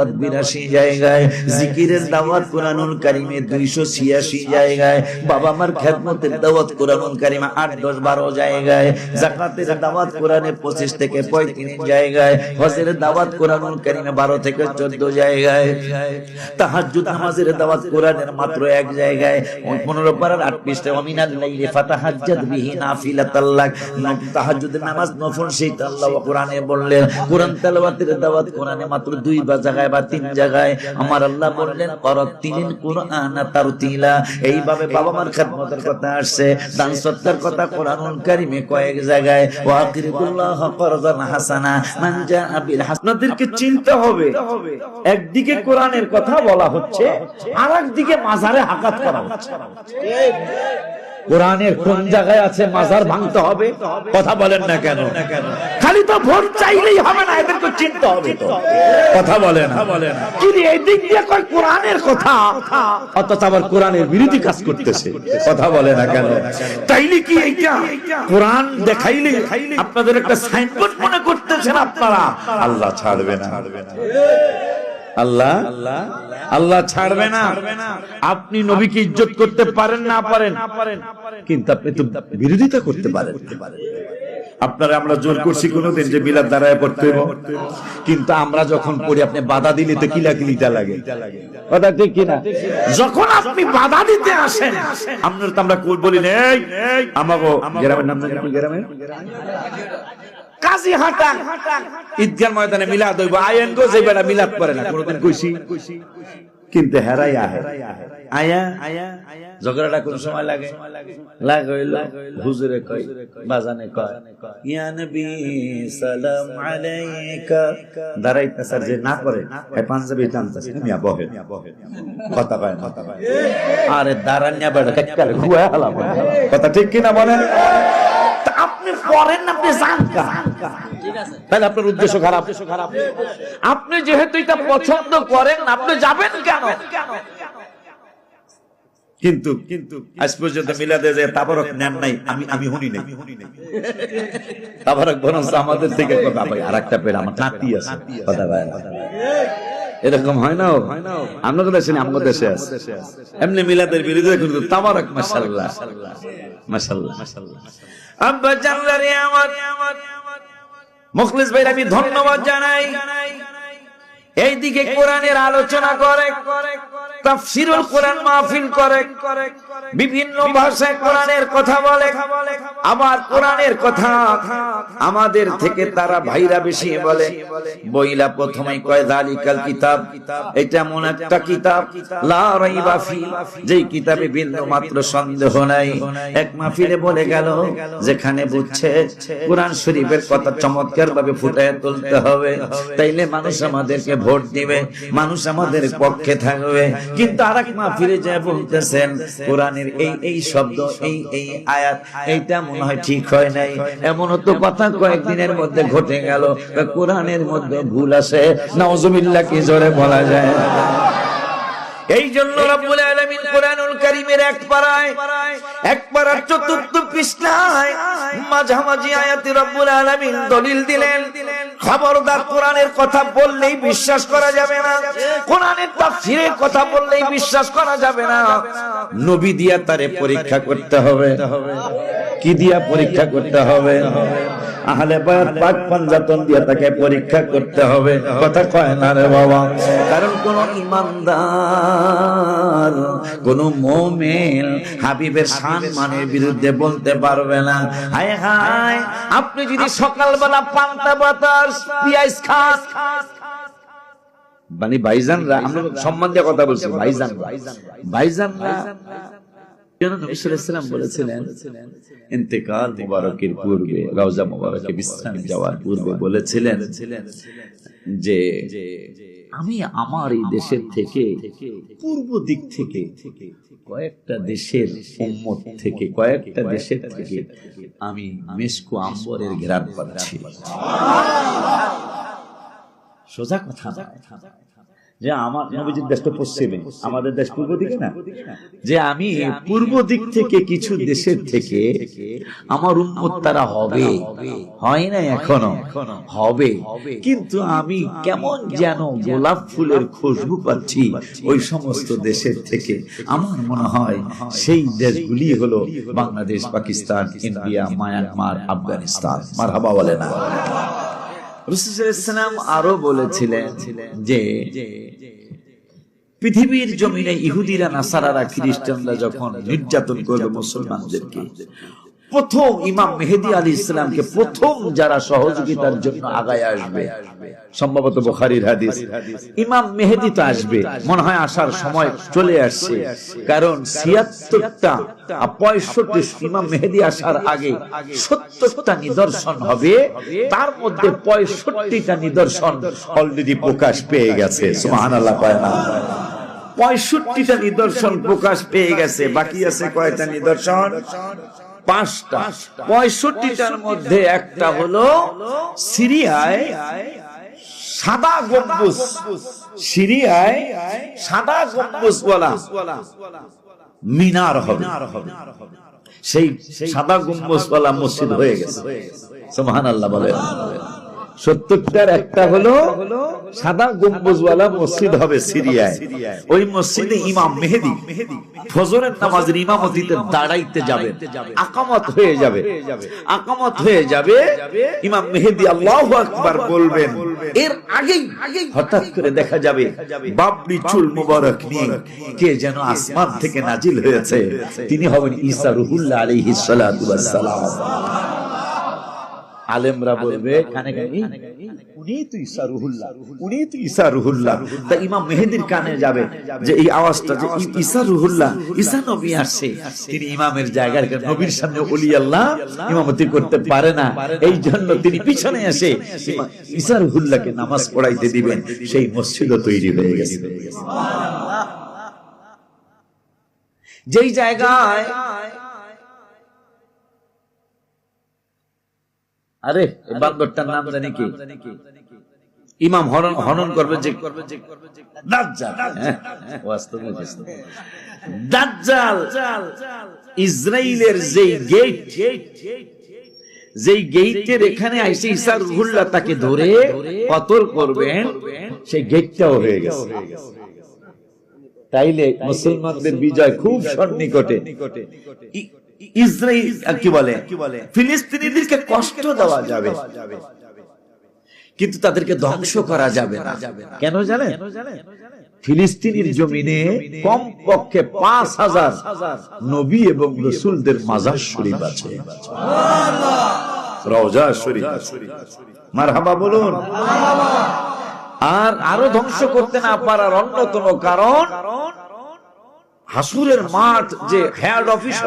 দাওয়াত বিরাশি জায়গায়, জিকিরের দাওয়াত কোরআনুল কারিমে দুইশো ছিয়াশি জায়গায়, বাবা মার খেদমতের দাওয়াত কোরআনুল কারিমে আট, দশ, বারো জায়গায়, জাকাতের দাওয়াত কোরআনে পঁচিশ থেকে পঁয়ত্রিশ জায়গায়, হজের দাওয়াত কোরআনুল কারিমে বারো থেকে চোদ্দ জায়গায়, তাহাজ্জুদ নামাজের দাওয়াত কোরআনের মাত্র এক জায়গায়, পনেরো পারার আট পৃষ্ঠা অমিনাল লাইলে ফাতাহাজ্জাদ বিহি নাফিলাতাল্লাক তাহাজ্জুদের নামাজ নফল সেইটা আল্লাহ কোরআনে বললেন, কোরআন তেলাওয়াতের দাওয়াত কোরআনে মাত্র দুই বা জায়গায় বা তিন জায়গায় আমার আল্লাহ বললেন কোরআন তারতিলা এইভাবে বাবা মার খেদমতের কথা আসছে। দান সত্তার কথা কারিমে কয়েক জায়গায় ওয়াকিরুল্লাহ হাসানা মান চিনতে হবে, একদিকে কোরআনের কথা বলা হচ্ছে আর একদিকে মাজারে হাকাত করা হচ্ছে। কোরআনের কোন জায়গায় আছে মাজার ভাঙতে হবে? কথা বলেন না কেন? খালি তো ভোট চাইলেই হবে না, এদেরকে চিনতে হবে তো। কথা বলে না কিন্তু এই দিক দিয়ে কয় কোরআনের কথা, অথচ আবার কোরআনের বিরোধী কাজ করতেছে। কথা বলে না কেন? তাইলে কি এইটা? কোরআন দেখাইলে আপনাদের একটা সাইনবোর্ড মনে করতেছেন আপনারা? আল্লাহ ছাড়বে না। আল্লাহ আল্লাহ ছাড়বে না। আপনি নবীকে ইজ্জত করতে পারেন না পারেন। কিন্তু আপনি তো বিরোধিতা করতে পারেন আপনারা আমরা জোর করছি কোনোদিন যে মিলাদ দাঁড়ায় পড়তে। কিন্তু আমরা যখন পড়ি আপনি বাধা দিলে তো কিলা কিলিটা লাগে। কথা ঠিক কিনা? যখন আপনি বাধা দিতে আসেন আপনার তো আমরা বলি না, এই আমাগো গ্রামের নাম গ্রামের? কাজী হাটান। ঈদগাহ ময়দানে মিলাদ হইব। আয়েন গো যে মিলাদ করে না, কোনোদিন কইছি? কিন্তু হেরাই আহে। আয়া, ঝগড়াটা কোন সময় লাগে? লাগে হইল হুজুরে কয়, বাজানে কয়, ইয়া নবী সালাম আলাইকা। দাঁড়াইতা স্যার যে না করে এই পাঞ্জাবি টানতাছে মিয়া বহে। কথা কয় না। আরে দাঁড়ানিয়া বেড়া কাকালে খুয়া হালাম কথা ঠিক কিনা বলেন? তা আপনি পড়েন না আপনি জান তাহলে আপনার উদ্দেশ্য খারাপ। আপনি যেহেতু এটা পছন্দ করেন আপনি যাবেন কেন? কিন্তু কিন্তু আজ পর্যন্ত মিলাদে যে তাবারক নেন নাই আমি আমি শুনি নাই। তাবারক বরং আমাদের থেকে কথা ভাই আর একটা পেড় আমার নাতি আছে। কথা ভাই এরকম হয় না হয় না আমাদের দেশে আমাদের দেশে আছে। এমনি মিলাদের বিরুদ্ধে কিন্তু তাবারক মাশাআল্লাহ। মাশাআল্লাহ। আব্বা জানলারে আমার। মুখলিস ভাই আমি ধন্যবাদ জানাই। এইদিকে কোরআনের আলোচনা করে। তাফসিরুল কোরআন মাহফিল করে, বিভিন্ন ভাষায় কোরআনের কথা বলে, আবার কোরআনের কথা আমাদের থেকে তারা ভাইরা বেশি বলে। বইলা প্রথমেই কয় জালিকাল কিতাব। এটা একটা কিতাব, লা কিতাবে বিন্দু মাত্র সন্দেহ নাই। এক মাহফিলে বলে গেল, যেখানে বুঝছে কোরআন শরীফের কথা চমৎকার ভাবে ফুটায় তুলতে হবে। তাইলে মানুষ আমাদেরকে ভোট দিবে, মানুষ আমাদের পক্ষে থাকবে। কিন্তু আর মা ফিরে যায় বলতেছেন, কোরআনের এই এই শব্দ, এই এই আয়াত, এইটা মনে হয় ঠিক হয় নাই। এমনও তো কথা কয়েকদিনের মধ্যে ঘটে গেল। কোরআনের মধ্যে ভুল আছে। নজমিল্লা কি জোরে বলা যায়? এই জন্য রব্বুল আলামিন কোরআনুল কারীমের এক পারায় এক পারার চতুর্থ পৃষ্ঠায় মাঝামাঝি আয়াতে রব্বুল আলামিন দলিল দিলেন। খবরদার কোরআনের কথা বললেই বিশ্বাস করা যাবে না। কোরআনের তাফসীরের কথা বললেই বিশ্বাস করা যাবে না। নবী দিয়া তারে পরীক্ষা করতে হবে। কি দিয়া পরীক্ষা করতে হবে? আহলে বায়াত পাক পাঞ্জাতন দিয়ে তাকে পরীক্ষা করতে হবে। কথা কয় না রে বাবা? কারণ কোন ইমানদার, কোন মোমেন হাবিবের শান মানের বিরুদ্ধে বলতে পারবে না। হায় হায়, আপনি যদি সকালবেলা পান্তা, বাতাস, পিয়াজ খান। মানে ভাইজানরা আমরা সম্মান দিয়ে কথা বলছি ভাইজান ভাইজানরা বলেছিলেন যে, আমি আমার এই দেশের থেকে, পূর্ব দিক থেকে কয়েকটা দেশের থেকে, কয়েকটা দেশের থেকে আমি মেসকো আম্বরের ঘেরান পাচ্ছি সোজা কথা। যে আমার নবীজির দেশ তো পশ্চিমে আমাদের দেশ পূর্ব দিকে না? যে আমি পূর্ব দিক থেকে কিছু দেশের থেকে আমার উন্মত তারা হবে। হয় না এখনও? হবে। কিন্তু আমি কেমন যেন গোলাপ ফুলের খুশবু পাচ্ছি ওই সমস্ত দেশের থেকে। আমার মনে হয় সেই দেশগুলি হলো বাংলাদেশ পাকিস্তান ইন্ডিয়া মায়ানমার আফগানিস্তান। মারহাবা বলে না। রসুলাম আরও বলেছিলেন যে পৃথিবীর জমিনে ইহুদিরা নাসারারা খ্রিস্টানরা যখন নির্যাতন করবে মুসলমানদেরকে প্রথম ইমাম মেহেদি আলী ইসলামকে প্রথম যারা সহযোগিতার জন্য আগায় আসবে। সম্ভবত বুখারীর হাদিস। ইমাম মেহেদি তো আসবে। মনে হয় আসার সময় চলে আসছে। কারণ ছিয়াত্তরটা পঁয়ষট্টি ইমাম মেহেদি আসার আগে সত্তরটা নিদর্শন হবে। তার মধ্যে পঁয়ষট্টিটা নিদর্শন অলরেডি প্রকাশ পেয়ে গেছে। সুবহান আল্লাহ না। পঁয়ষট্টিটা নিদর্শন প্রকাশ পেয়ে গেছে। বাকি আছে কয়টা নিদর্শন? পাঁচটা। পঁয়ষট্টিটার মধ্যে একটা হলো সিরিয়ায় সাদা গম্বুজ। সিরিয়ায় সাদা গম্বুজ বলা মিনার হবে। সেই সাদা গম্বুজ বলা মসজিদ হয়ে গেছে। সোহান আল্লাহ বলে সত্তরটার একটা হলো সাদা গম্বুজওয়ালা মসজিদ হবে সিরিয়ায়। ওই মসজিদে ইমাম মেহেদি ফজরের নামাজের ইমামতিতে দাঁড়াইতে যাবে, আকামত হয়ে যাবে। আকামত হয়ে যাবে, ইমাম মেহেদি আল্লাহু আকবার বলবেন, এর আগেই হঠাৎ করে দেখা যাবে, বাবরি চুল মুবারক নিয়ে কে যেন আসমান থেকে নাজিল হয়েছে। তিনি হবেন ঈসা রুহুল্লাহ আলাইহিস সালাম। আলেমরা বলবে কানে কানে উনি তো ঈসা রুহুল্লাহ উনি তো ঈসা রুহুল্লাহ। তা ইমাম মেহেদির কানে যাবে যে এই আওয়াজটা যে ঈসা রুহুল্লাহ ঈসা নবী আসছে তিনি ইমামের জায়গার নবীর সামনে ওলি আল্লাহ ইমামতি করতে পারে না। এই জন্য তিনি পিছনে এসে ঈসা রুহুল্লাহকে নামাজ পড়াইতে দিবেন সেই মসজিদও তৈরি হয়ে গেছে। যেই জায়গায় আরে বান্দরটার নাম জানি কি? ইমাম হনন হনন করবে যে দাজ্জাল। বাস্তবে ইসরায়েলের যেই গেট যেই গেটের এখানে আইসে রুহুল্লাহ তাকে ধরে কতল করবেন সেই গেটটাও হয়ে গেছে। তাইলে মুসলমানদের বিজয় খুব সন্নিকটে। ইসরায়েল আর কি বলে? ফিলিস্তিনিদেরকে কষ্ট দেওয়া যাবে। কিন্তু তাদেরকে ধ্বংস করা যাবে না। কেন জানেন? ফিলিস্তিনির জমিনে কম পক্ষে পাঁচ হাজার নবী এবং রসুলদের মাজার শরীফ আছে। রওজা শরীফ মারহাবা বলুন। আর আরও ধ্বংস করতে না পারার অন্যতম কারণ হাসুরের মাঠ যে হেড অফিস